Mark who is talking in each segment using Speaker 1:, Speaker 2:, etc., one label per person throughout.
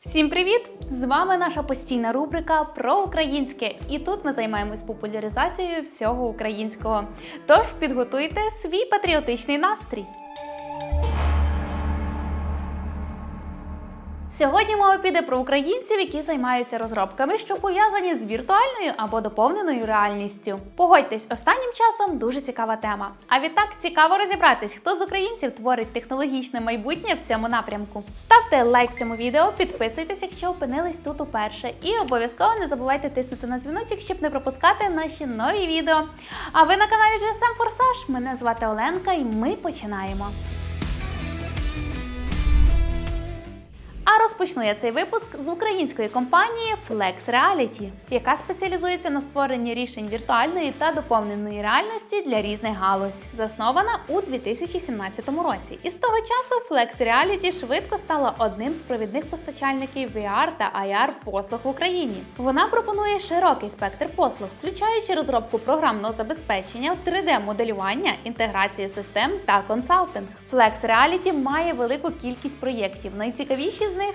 Speaker 1: Всім привіт! З вами наша постійна рубрика про українське. І тут ми займаємось популяризацією всього українського. Тож підготуйте свій патріотичний настрій. Сьогодні мова піде про українців, які займаються розробками, що пов'язані з віртуальною або доповненою реальністю. Погодьтесь, останнім часом дуже цікава тема. А відтак цікаво розібратись, хто з українців творить технологічне майбутнє в цьому напрямку. Ставте лайк цьому відео, підписуйтесь, якщо опинились тут уперше, і обов'язково не забувайте тиснути на дзвіночок, щоб не пропускати наші нові відео. А ви на каналі GSM Форсаж. Мене звати Оленка, і ми починаємо. Розпочну я цей випуск з української компанії Flex Reality, яка спеціалізується на створенні рішень віртуальної та доповненої реальності для різних галузь. Заснована у 2017 році. І з того часу Flex Reality швидко стала одним з провідних постачальників VR та AR послуг в Україні. Вона пропонує широкий спектр послуг, включаючи розробку програмного забезпечення, 3D-моделювання, інтеграції систем та консалтинг. Flex Reality має велику кількість проєктів. Найцікавіші з них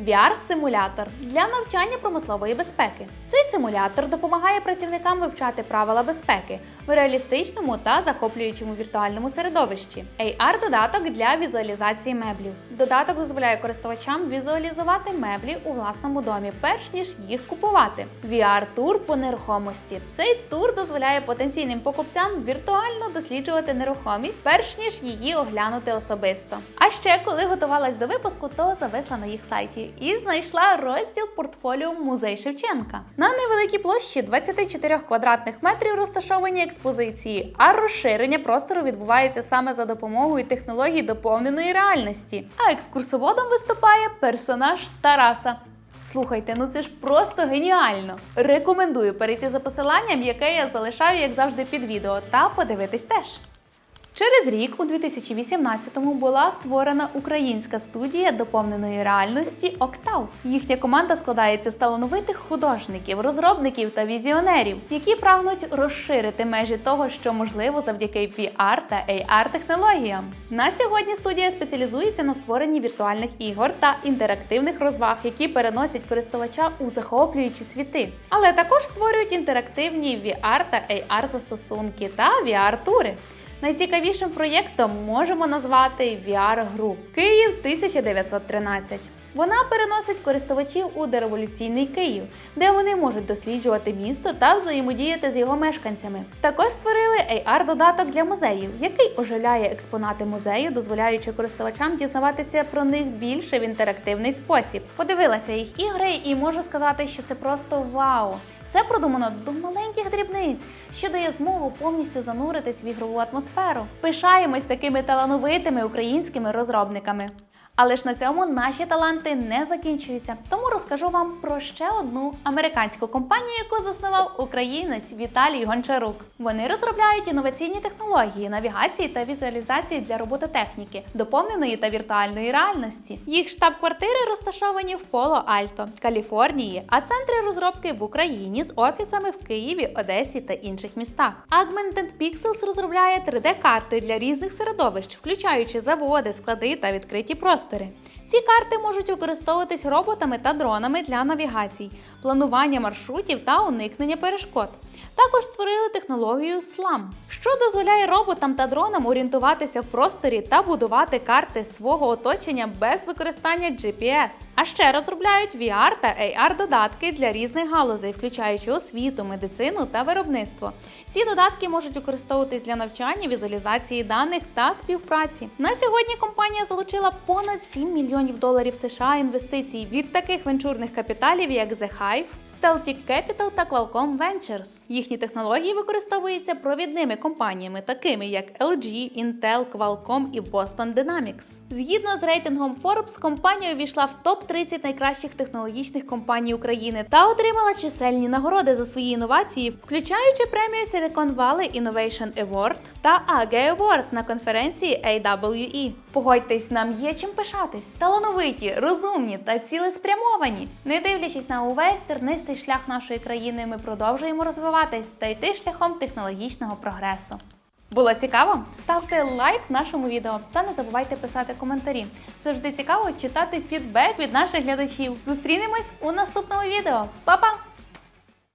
Speaker 1: VR-симулятор для навчання промислової безпеки. Цей симулятор допомагає працівникам вивчати правила безпеки в реалістичному та захоплюючому віртуальному середовищі. AR-додаток для візуалізації меблів. Додаток дозволяє користувачам візуалізувати меблі у власному домі, перш ніж їх купувати. VR-тур по нерухомості. Цей тур дозволяє потенційним покупцям віртуально досліджувати нерухомість, перш ніж її оглянути особисто. А ще коли готувалась до випуску, то зависла на їх сайті і знайшла розділ портфоліо музей Шевченка. На невеликій площі 24 квадратних метрів розташовані експозиції, а розширення простору відбувається саме за допомогою технологій доповненої реальності. А екскурсоводом виступає персонаж Тараса. Слухайте, ну це ж просто геніально! Рекомендую перейти за посиланням, яке я залишаю, як завжди, під відео, та подивитись теж. Через рік, у 2018-му, була створена українська студія доповненої реальності Октав. Їхня команда складається з талановитих художників, розробників та візіонерів, які прагнуть розширити межі того, що можливо завдяки VR та AR технологіям. На сьогодні студія спеціалізується на створенні віртуальних ігор та інтерактивних розваг, які переносять користувача у захоплюючі світи, але також створюють інтерактивні VR та AR застосунки та VR-тури. Найцікавішим проєктом можемо назвати VR-гру Київ 1913. Вона переносить користувачів у дореволюційний Київ, де вони можуть досліджувати місто та взаємодіяти з його мешканцями. Також створили AR-додаток для музеїв, який оживляє експонати музею, дозволяючи користувачам дізнаватися про них більше в інтерактивний спосіб. Подивилася їх ігри і можу сказати, що це просто вау! Все продумано до маленьких дрібниць, що дає змогу повністю зануритись в ігрову атмосферу. Пишаємось такими талановитими українськими розробниками. Але ж на цьому наші таланти не закінчуються. Тому розкажу вам про ще одну американську компанію, яку заснував українець Віталій Гончарук. Вони розробляють інноваційні технології навігації та візуалізації для робототехніки, доповненої та віртуальної реальності. Їх штаб-квартири розташовані в Поло Альто, Каліфорнії, а центри розробки в Україні з офісами в Києві, Одесі та інших містах. Augmented Pixels розробляє 3D-карти для різних середовищ, включаючи заводи, склади та відкриті простори. Ці карти можуть використовуватись роботами та дронами для навігацій, планування маршрутів та уникнення перешкод. Також створили технологію SLAM, що дозволяє роботам та дронам орієнтуватися в просторі та будувати карти свого оточення без використання GPS. А ще розробляють VR та AR додатки для різних галузей, включаючи освіту, медицину та виробництво. Ці додатки можуть використовуватись для навчання, візуалізації даних та співпраці. На сьогодні компанія залучила понад 7 мільйонів доларів США інвестицій від таких венчурних капіталів, як The Hive, Celtic Capital та Qualcomm Ventures. Їхні технології використовуються провідними компаніями, такими як LG, Intel, Qualcomm і Boston Dynamics. Згідно з рейтингом Forbes, компанія увійшла в топ 30 найкращих технологічних компаній України та отримала чисельні нагороди за свої інновації, включаючи премію Silicon Valley Innovation Award та AG Award на конференції AWE. Погодьтесь, нам є чим пишатись, талановиті, розумні та цілеспрямовані. Не дивлячись на увесь тернистий шлях нашої країни, ми продовжуємо розвиватись та йти шляхом технологічного прогресу. Було цікаво? Ставте лайк нашому відео та не забувайте писати коментарі. Завжди цікаво читати фідбек від наших глядачів. Зустрінемось у наступному відео. Па-па!